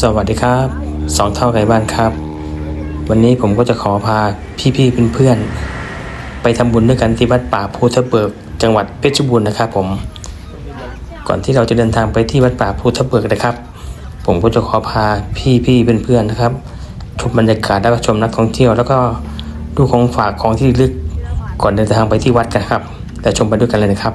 สวัสดีครับสองเท่าไก่บ้านครับ วันนี้ผมก็จะขอพาพี่ๆเพื่อนๆไปทำบุญด้วยกันที่วัดป่าพุทธเบิก จังหวัดเพชรบูรณ์นะครับผม ก่อนที่เราจะเดินทางไปที่วัดป่าพุทธเบิกนะครับ ผมก็จะขอพาพี่ๆเพื่อนๆนะครับชมบรรยากาศแล้ชมนักท่องเที่ยว แล้วก็ดูของฝากของที่ลึกก่อนเดินทางไปที่วัดกันครับแต่ชมไปด้วยกันเลยนะครับ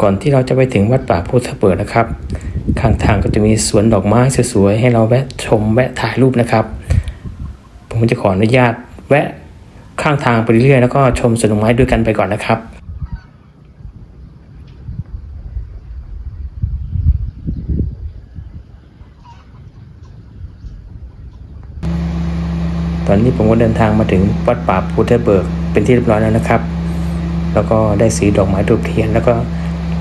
ก่อนที่เราจะไปถึงวัดป่าพุทธเปิดนะครับ ข้างทางก็จะมีสวนดอกไม้สวยๆให้เราแวะชมแวะถ่ายรูปนะครับ ผมจะขออนุญาตแวะข้างทางไปเรื่อยๆแล้วก็ชมสวนดอกไม้ด้วยกันไปก่อนนะครับตอนนี้ผมก็เดินทางมาถึงวัดป่าพุทธเบิกเป็นที่เรียบร้อยแล้วนะครับ แล้วก็ได้สีดอกไม้ทูบเทียนแล้วก็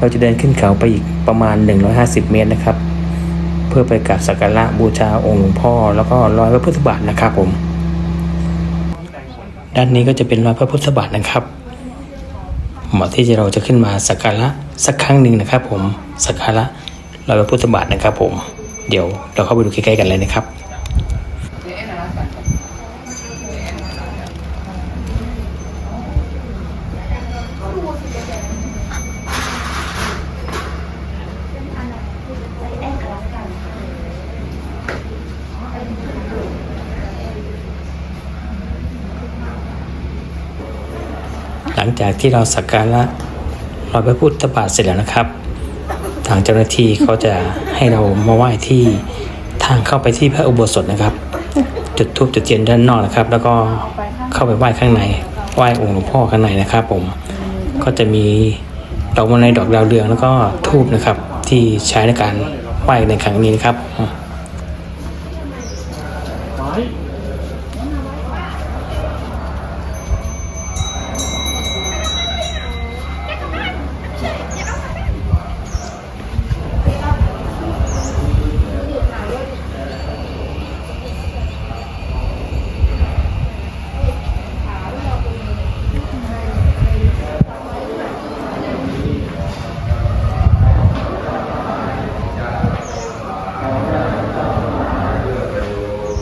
เราจะเดินขึ้นเขาไปอีกประมาณ 150 เมตรนะครับ เพื่อไปกราบสักการะบูชาองค์หลวงพ่อ แล้วก็รอยพระพุทธบาทนะครับผม ด้านนี้ก็จะเป็นรอยพระพุทธบาทนะครับเหมาะที่จะเราจะขึ้นมาสักการะสักครั้งหนึ่งนะครับ ผมสักการะรอยพระพุทธบาทนะครับ ผม เดี๋ยวเราเข้าไปดูใกล้ๆกันเลยนะครับ จากที่เราสักการะรอยพระพุทธบาทเสร็จแล้วนะครับ ทางเจ้าหน้าที่เขาจะให้เรามาไหว้ที่ทางเข้าไปที่พระอุโบสถนะครับ จุดธูปจุดเทียนด้านนอกนะครับ แล้วก็เข้าไปไหว้ข้างในไหว้องค์หลวงพ่อข้างในนะครับผมก็จะมีดอกมะลิดอกดาวเรืองแล้วก็ทูบนะครับ ที่ใช้ในการไหว้ในครั้งนี้นะครับ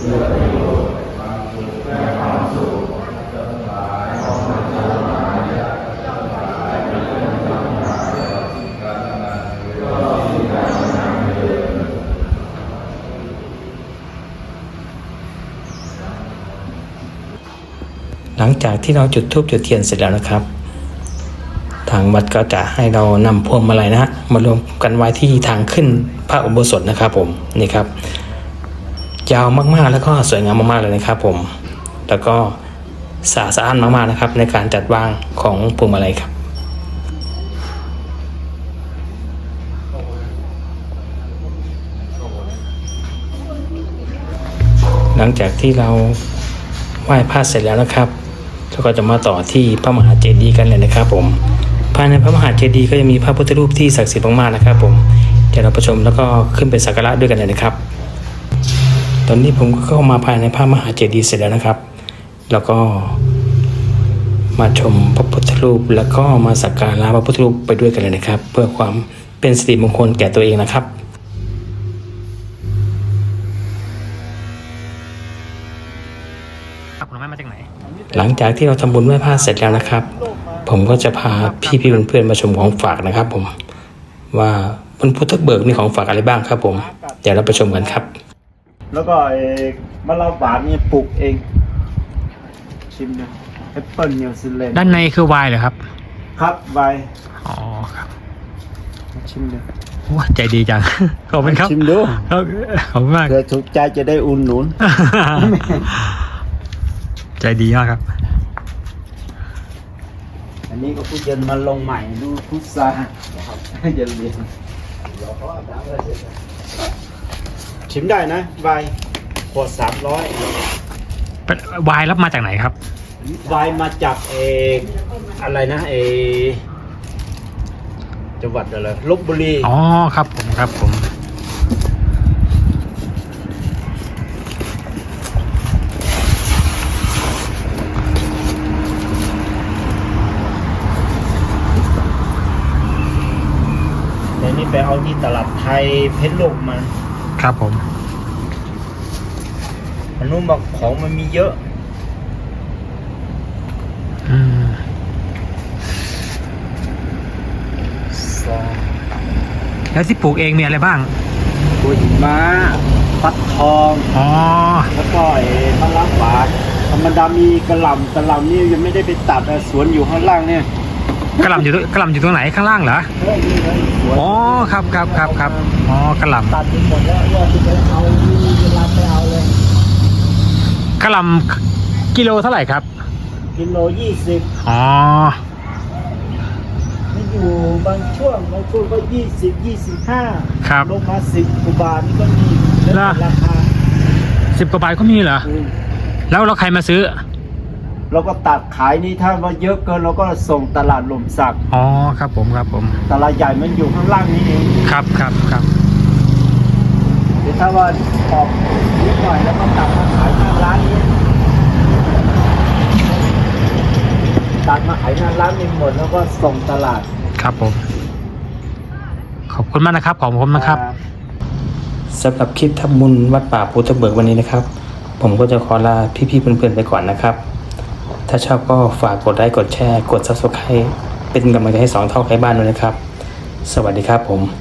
หลังจากที่เราจุดธูปจุดเทียนเสร็จแล้วนะครับ ทางวัดก็จะให้เรานำพวงมาลัยนะฮะมารวมกันไว้ที่ทางขึ้นพระอุโบสถนะครับผมนี่ครับ ยาวมากๆ แล้วก็สวยงามมากๆเลยนะครับผม แล้วก็สะอาดสะอ้านมากๆนะครับ ในการจัดวางของพวงมาลัยครับหลังจากที่เราไหว้พระเสร็จแล้วนะครับเราก็จะมาต่อที่พระมหาเจดีย์กันเลยนะครับ ผม ภายในพระมหาเจดีย์ก็จะมีพระพุทธรูปที่ศักดิ์สิทธิ์มากๆนะครับ ผม เดี๋ยวเราประชมแล้วก็ขึ้นไปสักการะด้วยกันเลยนะครับ อนนี้ผมก็เข้ามาภายในพระมหาเจดีย์เสร็จแล้วนะครับ แล้วก็มาชมพระพุทธรูป แล้วก็มาสักการะพระพุทธรูปไปด้วยกันเลยนะครับ เพื่อความเป็นสิริมงคลแก่ตัวเองนะครับครับผลไม้มาจากไหนหลังจากที่เราทำบุญไหว้พระเสร็จแล้วนะครับ ผมก็จะพาพี่ๆเพื่อนๆมาชมของฝากนะครับ ผมว่าบนพุทธเบิกมีของฝากอะไรบ้างครับ ผมเดี๋ยวเราไปชมกันครับ แล้วก็ไอ้มะละบาทนี่ปลูกเอง ชิมดูแอปเปิลนิวซีแลนด์ด้านในคือไวน์เหรอครับ ครับใบอ๋อครับชิมดูโอ้ใจดีจัง ขอบคุณครับชิมดูครับขอบคุณมากเผื่อถูกใจจะได้อุ่นหนุน ใจดีมากครับ อันนี้ก็ผู้เย็นมาลงใหม่ดูพุทราเย็นเรียน ชิมได้นะวายขวดสามร้อยวายรับมาจากไหนครับ วายมาจากเอออะไรนะเออจังหวัดอะไรลบบุรีอ๋อครับผมครับผมเดี๋ยวนี้ไปเอาที่ตลาดไทยเพชรลูกมา ครับผมอันนู้นบอกของมันมีเยอะอืมสองแล้วที่ปลูกเองมีอะไรบ้างกุยม้าฟักทอง อ๋อแล้วก็ไอ้มะละหวานธรรมดามีกระหล่ำกระหล่ำนี่ยังไม่ได้ไปตัดอะสวนอยู่ข้างล่างเนี่ย กระหล่ำอยู่ตรงกระหล่ำอยู่ตรงไหนข้างล่างเหรอเฮ้ยนี่เลยสวนอ๋อครับครับครับครับอ๋อกระหล่ตัดไปหมดแล้วว่าจะไปเอาเวลาไปเอาเลยำกระหล่ำกิโลเท่าไหร่ครับกิโลยี่สิบอ๋อไม่อยู่บางช่วงบางช่วงก็ยี่สิบยี่สิบห้าครับลงมาสิบกว่าบาทนี่ก็มีแล้วแต่ราคาสิบกว่าบาทก็มีเหรออืมแล้วเราใครมาซื้อ เราก็ตัดขายนี่ถ้าว่าเยอะเกินเราก็ส่งตลาดลมสัก อ๋อครับผมครับผม ตลาดใหญ่มันอยู่ข้างล่างนี่เองครับครับครับหรือถ้าว่าออกนิดหน่อยแล้วก็ตัดมาขายหน้าร้านนี้ตัดมาขายหน้าร้านนี่หมดแล้วก็ส่งตลาด ครับผม ขอบคุณมากนะครับขอบคุณนะครับสำหรับคลิปทำบุญวัดป่าพุทธเบิกวันนี้นะครับ ผมก็จะขอลาพี่ๆเพื่อนๆไปก่อนนะครับ ถ้าชอบก็ฝากกดไลค์กดแชร์ กด subscribe เป็นกำลังใจให้สองเท่าใครบ้านด้วยนะครับ สวัสดีครับผม